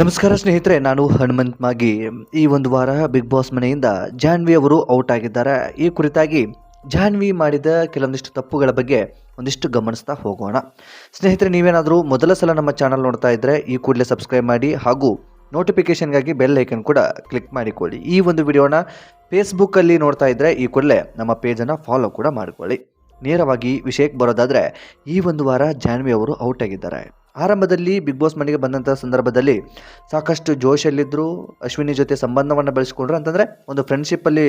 ನಮಸ್ಕಾರ ಸ್ನೇಹಿತರೆ, ನಾನು ಹನುಮಂತ್ ಮಾಗಿ. ಈ ಒಂದು ವಾರ ಬಿಗ್ ಬಾಸ್ ಮನೆಯಿಂದ ಜಾನ್ವಿ ಅವರು ಔಟ್ ಆಗಿದ್ದಾರೆ. ಈ ಕುರಿತಾಗಿ ಜಾನ್ವಿ ಮಾಡಿದ ಕೆಲವೊಂದಿಷ್ಟು ತಪ್ಪುಗಳ ಬಗ್ಗೆ ಒಂದಿಷ್ಟು ಗಮನಿಸ್ತಾ ಹೋಗೋಣ. ಸ್ನೇಹಿತರೆ, ನೀವೇನಾದರೂ ಮೊದಲ ಸಲ ನಮ್ಮ ಚಾನಲ್ ನೋಡ್ತಾ ಇದ್ದರೆ ಈ ಕೂಡಲೇ ಸಬ್ಸ್ಕ್ರೈಬ್ ಮಾಡಿ ಹಾಗೂ ನೋಟಿಫಿಕೇಷನ್ಗಾಗಿ ಬೆಲ್ ಐಕನ್ ಕೂಡ ಕ್ಲಿಕ್ ಮಾಡಿಕೊಳ್ಳಿ. ಈ ಒಂದು ವಿಡಿಯೋನ ಫೇಸ್ಬುಕ್ಕಲ್ಲಿ ನೋಡ್ತಾ ಇದ್ದರೆ ಈ ಕೂಡಲೇ ನಮ್ಮ ಪೇಜನ್ನು ಫಾಲೋ ಕೂಡ ಮಾಡಿಕೊಳ್ಳಿ. ನೇರವಾಗಿ ವಿಷಯಕ್ಕೆ ಬರೋದಾದರೆ ಈ ಒಂದು ವಾರ ಜಾನ್ವಿ ಅವರು ಔಟ್ ಆಗಿದ್ದಾರೆ. ಆರಂಭದಲ್ಲಿ ಬಿಗ್ ಬಾಸ್ ಮನೆಗೆ ಬಂದಂಥ ಸಂದರ್ಭದಲ್ಲಿ ಸಾಕಷ್ಟು ಜೋಶಲ್ಲಿದ್ದರು ಅಶ್ವಿನಿ ಜೊತೆ ಸಂಬಂಧವನ್ನು ಬೆಳೆಸ್ಕೊಂಡ್ರು ಅಂತಂದರೆ ಒಂದು ಫ್ರೆಂಡ್ಶಿಪ್ಪಲ್ಲಿ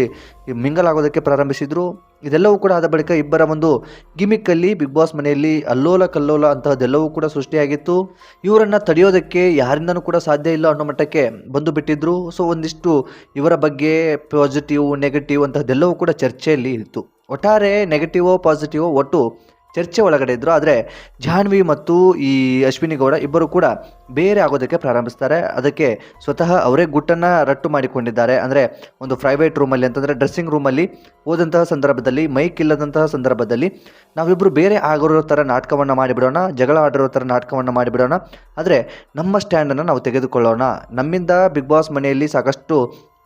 ಮಿಂಗಲ್ ಆಗೋದಕ್ಕೆ ಪ್ರಾರಂಭಿಸಿದರು. ಇದೆಲ್ಲವೂ ಕೂಡ ಆದ ಬಳಿಕ ಇಬ್ಬರ ಒಂದು ಗಿಮಿಕ್ಕಲ್ಲಿ ಬಿಗ್ ಬಾಸ್ ಮನೆಯಲ್ಲಿ ಅಲ್ಲೋಲ ಕಲ್ಲೋಲ ಅಂತಹದ್ದೆಲ್ಲವೂ ಕೂಡ ಸೃಷ್ಟಿಯಾಗಿತ್ತು. ಇವರನ್ನು ತಡೆಯೋದಕ್ಕೆ ಯಾರಿಂದನೂ ಕೂಡ ಸಾಧ್ಯ ಇಲ್ಲ ಅನ್ನೋ ಮಟ್ಟಕ್ಕೆ ಬಂದು ಬಿಟ್ಟಿದ್ರು. ಸೊ ಒಂದಿಷ್ಟು ಇವರ ಬಗ್ಗೆ ಪಾಸಿಟಿವ್ ನೆಗೆಟಿವ್ ಅಂತಹದ್ದೆಲ್ಲವೂ ಕೂಡ ಚರ್ಚೆಯಲ್ಲಿ ಇತ್ತು. ಒಟ್ಟಾರೆ ನೆಗೆಟಿವೋ ಪಾಸಿಟಿವೋ ಒಟ್ಟು ಚರ್ಚೆ ಒಳಗಡೆ ಇದ್ದರು ಆದರೆ ಜಾಹ್ನವಿ ಮತ್ತು ಈ ಅಶ್ವಿನಿ ಗೌಡ ಇಬ್ಬರು ಕೂಡ ಬೇರೆ ಆಗೋದಕ್ಕೆ ಪ್ರಾರಂಭಿಸ್ತಾರೆ. ಅದಕ್ಕೆ ಸ್ವತಃ ಅವರೇ ಗುಟ್ಟನ್ನು ರಟ್ಟು ಮಾಡಿಕೊಂಡಿದ್ದಾರೆ. ಅಂದರೆ ಒಂದು ಪ್ರೈವೇಟ್ ರೂಮಲ್ಲಿ ಅಂತಂದರೆ ಡ್ರೆಸ್ಸಿಂಗ್ ರೂಮಲ್ಲಿ ಹೋದಂತಹ ಸಂದರ್ಭದಲ್ಲಿ ಮೈಕ್ ಇಲ್ಲದಂತಹ ಸಂದರ್ಭದಲ್ಲಿ ನಾವಿಬ್ಬರು ಬೇರೆ ಆಗಿರೋ ಥರ ನಾಟಕವನ್ನು ಮಾಡಿಬಿಡೋಣ, ಜಗಳ ಆಡಿರೋ ಥರ ನಾಟಕವನ್ನು ಮಾಡಿಬಿಡೋಣ. ಆದರೆ ನಮ್ಮ ಸ್ಟ್ಯಾಂಡನ್ನು ನಾವು ತೆಗೆದುಕೊಳ್ಳೋಣ. ನಮ್ಮಿಂದ ಬಿಗ್ ಬಾಸ್ ಮನೆಯಲ್ಲಿ ಸಾಕಷ್ಟು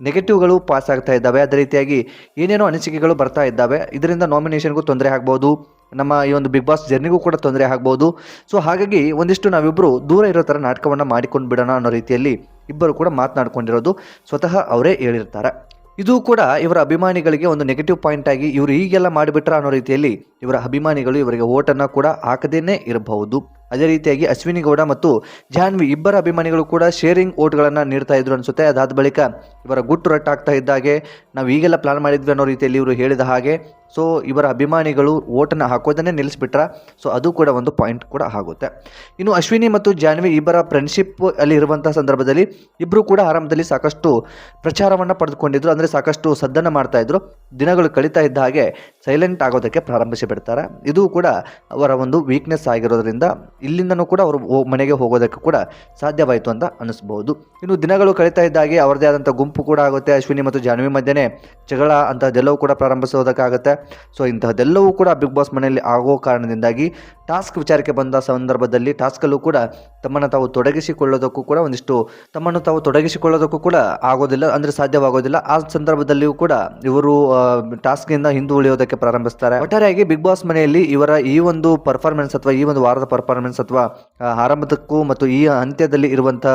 ನೆಗೆಟಿವ್ಗಳು ಪಾಸ್ ಆಗ್ತಾ ಇದ್ದಾವೆ. ಅದೇ ರೀತಿಯಾಗಿ ಏನೇನೋ ಅನಿಸಿಕೆಗಳು ಬರ್ತಾ ಇದ್ದಾವೆ. ಇದರಿಂದ ನಾಮಿನೇಷನ್ಗೂ ತೊಂದರೆ ಆಗ್ಬೋದು. ನಮ್ಮ ಈ ಒಂದು ಬಿಗ್ ಬಾಸ್ ಜರ್ನಿಗೂ ಕೂಡ ತೊಂದರೆ ಆಗ್ಬೋದು. ಸೊ ಹಾಗಾಗಿ ಒಂದಿಷ್ಟು ನಾವಿಬ್ಬರು ದೂರ ಇರೋ ಥರ ನಾಟಕವನ್ನು ಮಾಡಿಕೊಂಡು ಬಿಡೋಣ ಅನ್ನೋ ರೀತಿಯಲ್ಲಿ ಇಬ್ಬರು ಕೂಡ ಮಾತನಾಡ್ಕೊಂಡಿರೋದು ಸ್ವತಃ ಅವರೇ ಹೇಳಿರ್ತಾರೆ. ಇದು ಕೂಡ ಇವರ ಅಭಿಮಾನಿಗಳಿಗೆ ಒಂದು ನೆಗೆಟಿವ್ ಪಾಯಿಂಟ್ ಆಗಿ ಇವರು ಹೀಗೆಲ್ಲ ಮಾಡಿಬಿಟ್ರ ಅನ್ನೋ ರೀತಿಯಲ್ಲಿ ಇವರ ಅಭಿಮಾನಿಗಳು ಇವರಿಗೆ ಓಟನ್ನು ಕೂಡ ಹಾಕದೇನೆ ಇರಬಹುದು. ಅದೇ ರೀತಿಯಾಗಿ ಅಶ್ವಿನಿ ಗೌಡ ಮತ್ತು ಜಾನ್ವಿ ಇಬ್ಬರ ಅಭಿಮಾನಿಗಳು ಕೂಡ ಶೇರಿಂಗ್ ಓಟ್ಗಳನ್ನು ನೀಡ್ತಾ ಇದ್ರು ಅನಿಸುತ್ತೆ. ಅದಾದ ಬಳಿಕ ಇವರ ಗುಟ್ಟು ರಟ್ಟಾಗ್ತಾ ಇದ್ದಾಗೆ ನಾವು ಈಗೆಲ್ಲ ಪ್ಲಾನ್ ಮಾಡಿದ್ವಿ ಅನ್ನೋ ರೀತಿಯಲ್ಲಿ ಇವರು ಹೇಳಿದ ಹಾಗೆ ಸೊ ಇವರ ಅಭಿಮಾನಿಗಳು ಓಟನ್ನು ಹಾಕೋದನ್ನೇ ನಿಲ್ಲಿಸ್ಬಿಟ್ರ. ಸೊ ಅದು ಕೂಡ ಒಂದು ಪಾಯಿಂಟ್ ಕೂಡ ಆಗುತ್ತೆ. ಇನ್ನು ಅಶ್ವಿನಿ ಮತ್ತು ಜಾನ್ವಿ ಇಬ್ಬರ ಫ್ರೆಂಡ್ಶಿಪ್ ಅಲ್ಲಿ ಇರುವಂಥ ಸಂದರ್ಭದಲ್ಲಿ ಇಬ್ಬರು ಕೂಡ ಆರಂಭದಲ್ಲಿ ಸಾಕಷ್ಟು ಪ್ರಚಾರವನ್ನು ಪಡೆದುಕೊಂಡಿದ್ರು. ಅಂದರೆ ಸಾಕಷ್ಟು ಸದ್ದನ್ನು ಮಾಡ್ತಾ ಇದ್ರು. ದಿನಗಳು ಕಳೀತಾ ಇದ್ದ ಹಾಗೆ ಸೈಲೆಂಟ್ ಆಗೋದಕ್ಕೆ ಪ್ರಾರಂಭಿಸಿ ಬಿಡ್ತಾರೆ ಇದು ಕೂಡ ಅವರ ಒಂದು ವೀಕ್ನೆಸ್ ಆಗಿರೋದ್ರಿಂದ ಇಲ್ಲಿಂದನೂ ಕೂಡ ಅವರು ಮನೆಗೆ ಹೋಗೋದಕ್ಕೆ ಕೂಡ ಸಾಧ್ಯವಾಯಿತು ಅಂತ ಅನಿಸ್ಬೋದು. ಇನ್ನು ದಿನಗಳು ಕಳೀತಾ ಇದ್ದ ಹಾಗೆ ಅವರದೇ ಆದಂಥ ಗುಂಪು ಕೂಡ ಆಗುತ್ತೆ. ಅಶ್ವಿನಿ ಮತ್ತು ಜಾನ್ವಿ ಮಧ್ಯೆ ಜಗಳ ಅದೆಲ್ಲವೂ ಕೂಡ ಪ್ರಾರಂಭಿಸೋದಕ್ಕಾಗುತ್ತೆ. ಸೊ ಇಂತಹದ್ದೆಲ್ಲವೂ ಕೂಡ ಬಿಗ್ ಬಾಸ್ ಮನೆಯಲ್ಲಿ ಆಗೋ ಕಾರಣದಿಂದಾಗಿ ಟಾಸ್ಕ್ ವಿಚಾರಕ್ಕೆ ಬಂದ ಸಂದರ್ಭದಲ್ಲಿ ಟಾಸ್ಕಲ್ಲೂ ಕೂಡ ತಮ್ಮನ್ನು ತಾವು ತೊಡಗಿಸಿಕೊಳ್ಳೋದಕ್ಕೂ ಕೂಡ ಒಂದಿಷ್ಟು ತಮ್ಮನ್ನು ತಾವು ತೊಡಗಿಸಿಕೊಳ್ಳೋದಕ್ಕೂ ಕೂಡ ಆಗೋದಿಲ್ಲ, ಅಂದರೆ ಸಾಧ್ಯವಾಗೋದಿಲ್ಲ. ಆ ಸಂದರ್ಭದಲ್ಲಿಯೂ ಕೂಡ ಇವರು ಟಾಸ್ಕ್ನಿಂದ ಹಿಂದೆ ಉಳಿಯೋದಕ್ಕೆ ಪ್ರಾರಂಭಿಸ್ತಾರೆ. ಒಟ್ಟಾರೆಯಾಗಿ ಬಿಗ್ ಬಾಸ್ ಮನೆಯಲ್ಲಿ ಇವರ ಈ ಒಂದು ಪರ್ಫಾರ್ಮೆನ್ಸ್ ಅಥವಾ ಈ ಒಂದು ವಾರದ ಪರ್ಫಾರ್ಮೆನ್ಸ್ ಅಥವಾ ಆರಂಭದಕ್ಕೂ ಮತ್ತು ಈ ಅಂತ್ಯದಲ್ಲಿ ಇರುವಂಥ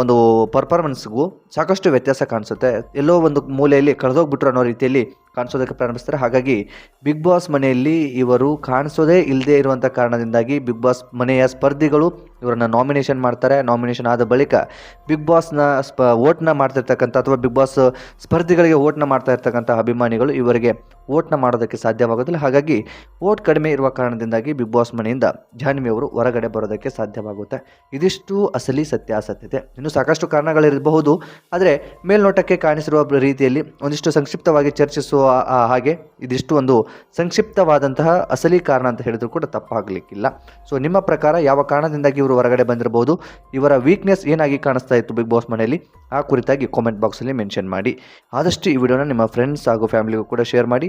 ಒಂದು ಪರ್ಫಾರ್ಮೆನ್ಸ್ಗೂ ಸಾಕಷ್ಟು ವ್ಯತ್ಯಾಸ ಕಾಣಿಸುತ್ತೆ. ಎಲ್ಲೋ ಒಂದು ಮೂಲೆಯಲ್ಲಿ ಕಳೆದೋಗ್ಬಿಟ್ರು ಅನ್ನೋ ರೀತಿಯಲ್ಲಿ ಕಾಣಿಸೋದಕ್ಕೆ ಪ್ರಾರಂಭಿಸ್ತಾರೆ. ಹಾಗಾಗಿ ಬಿಗ್ ಬಾಸ್ ಮನೆಯಲ್ಲಿ ಇವರು ಕಾಣಿಸೋದೇ ಇಲ್ಲದೆ ಇರುವಂಥ ಕಾರಣದಿಂದಾಗಿ ಬಿಗ್ ಬಾಸ್ ಮನೆಯ ಸ್ಪರ್ಧಿಗಳು ಇವರನ್ನು ನಾಮಿನೇಷನ್ ಮಾಡ್ತಾರೆ. ನಾಮಿನೇಷನ್ ಆದ ಬಳಿಕ ಬಿಗ್ ಬಾಸ್ನ ಸ್ಪ ಓಟ್ನ ಮಾಡ್ತಿರ್ತಕ್ಕಂಥ ಅಥವಾ ಬಿಗ್ ಬಾಸ್ ಸ್ಪರ್ಧಿಗಳಿಗೆ ಓಟ್ನ ಮಾಡ್ತಾ ಇರ್ತಕ್ಕಂಥ ಅಭಿಮಾನಿಗಳು ಇವರಿಗೆ ವೋಟ್ನ ಮಾಡೋದಕ್ಕೆ ಸಾಧ್ಯವಾಗೋದಿಲ್ಲ. ಹಾಗಾಗಿ ವೋಟ್ ಕಡಿಮೆ ಇರುವ ಕಾರಣದಿಂದಾಗಿ ಬಿಗ್ ಬಾಸ್ ಮನೆಯಿಂದ ಜಾನ್ವಿ ಅವರು ಹೊರಗಡೆ ಬರೋದಕ್ಕೆ ಸಾಧ್ಯವಾಗುತ್ತೆ. ಇದಿಷ್ಟು ಅಸಲಿ ಸತ್ಯಾಸತ್ಯತೆ. ಇನ್ನು ಸಾಕಷ್ಟು ಕಾರಣಗಳಿರಬಹುದು. ಆದರೆ ಮೇಲ್ನೋಟಕ್ಕೆ ಕಾಣಿಸಿರುವ ರೀತಿಯಲ್ಲಿ ಒಂದಿಷ್ಟು ಸಂಕ್ಷಿಪ್ತವಾಗಿ ಚರ್ಚಿಸುವ ಹಾಗೆ ಇದಿಷ್ಟು ಒಂದು ಸಂಕ್ಷಿಪ್ತವಾದಂತಹ ಅಸಲಿ ಕಾರಣ ಅಂತ ಹೇಳಿದ್ರು ಕೂಡ ತಪ್ಪಾಗಲಿಕ್ಕಿಲ್ಲ. ಸೊ ನಿಮ್ಮ ಪ್ರಕಾರ ಯಾವ ಕಾರಣದಿಂದಾಗಿ ಇವರು ಹೊರಗಡೆ ಬಂದಿರಬಹುದು? ಇವರ ವೀಕ್ನೆಸ್ ಏನಾಗಿ ಕಾಣಿಸ್ತಾ ಇತ್ತು ಬಿಗ್ ಬಾಸ್ ಮನೆಯಲ್ಲಿ? ಆ ಕುರಿತಾಗಿ ಕಾಮೆಂಟ್ ಬಾಕ್ಸಲ್ಲಿ ಮೆನ್ಷನ್ ಮಾಡಿ. ಆದಷ್ಟು ಈ ವಿಡಿಯೋನ ನಿಮ್ಮ ಫ್ರೆಂಡ್ಸ್ ಹಾಗೂ ಫ್ಯಾಮಿಲಿಗೂ ಕೂಡ ಶೇರ್ ಮಾಡಿ.